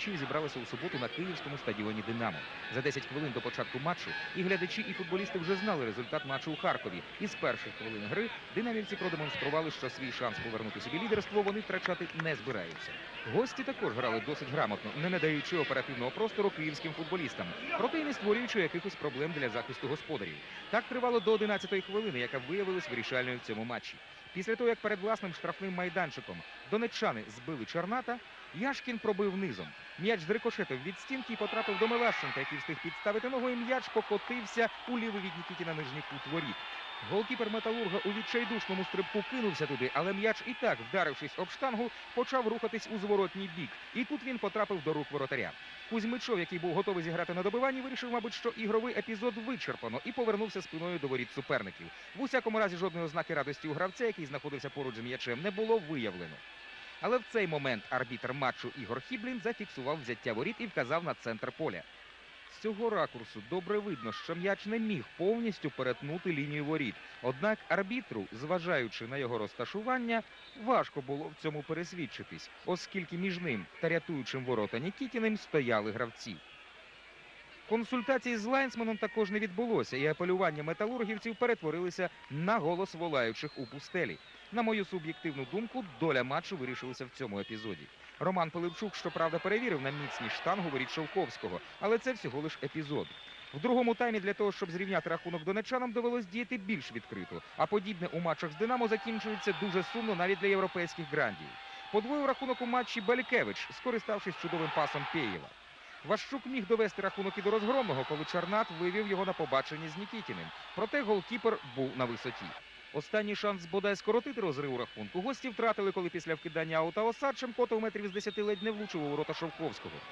глядачів зібралися у суботу на київському стадіоні Динамо. За 10 хвилин до початку матчу і глядачі, і футболісти вже знали результат матчу у Харкові. І з перших хвилин гри динамівці продемонстрували, що свій шанс повернути собі лідерство вони втрачати не збираються. Гості також грали досить грамотно, не надаючи оперативного простору київським футболістам, проте й не створюючи якихось проблем для захисту господарів. Так тривало до 11-ї хвилини, яка виявилась вирішальною в цьому матчі. Після того, як перед власним штрафним майданчиком донеччани збили Чорната, Яшкін пробив низом. М'яч зрикошетив від стінки і потрапив до Мелащенка, який встиг підставити ногу, і м'яч покотився у лівий від Нікітіна нижній кут воріт. Голкіпер металурга у відчайдушному стрибку кинувся туди, але м'яч і так, вдарившись об штангу, почав рухатись у зворотній бік. І тут він потрапив до рук воротаря. Кузьмичов, який був готовий зіграти на добиванні, вирішив, мабуть, що ігровий епізод вичерпано і повернувся спиною до воріт суперників. В усякому разі жодної ознаки радості у гравця, який знаходився поруч з м'ячем, не було виявлено. Але в цей момент арбітр матчу Ігор Хіблін зафіксував взяття воріт і вказав на центр поля. З цього ракурсу добре видно, що м'яч не міг повністю перетнути лінію воріт. Однак арбітру, зважаючи на його розташування, важко було в цьому пересвідчитись, оскільки між ним та рятуючим ворота Нікітіним стояли гравці. Консультації з лайнсменом також не відбулося, і апелювання металургівців перетворилися на голос волаючих у пустелі. На мою суб'єктивну думку, доля матчу вирішилася в цьому епізоді. Роман Пилипчук, щоправда, перевірив на міцність штангу воріт Шовковського, але це всього лиш епізод. В другому таймі для того, щоб зрівняти рахунок донечанам, довелось діяти більш відкрито. А подібне у матчах з Динамо закінчується дуже сумно навіть для європейських грандів. Подвоїв рахунок у матчі Балікевич, скориставшись чудовим пасом Пєєва. Ващук міг довести рахунок і до розгромного, коли Чарнат вивів його на побачення з Нікітіним. Проте голкіпер був на висоті. Останній шанс бодай скоротити розрив у рахунку. Гості втратили, коли після вкидання аута Осадченко у метрів з 10 ледь не влучив у ворота Шовковського.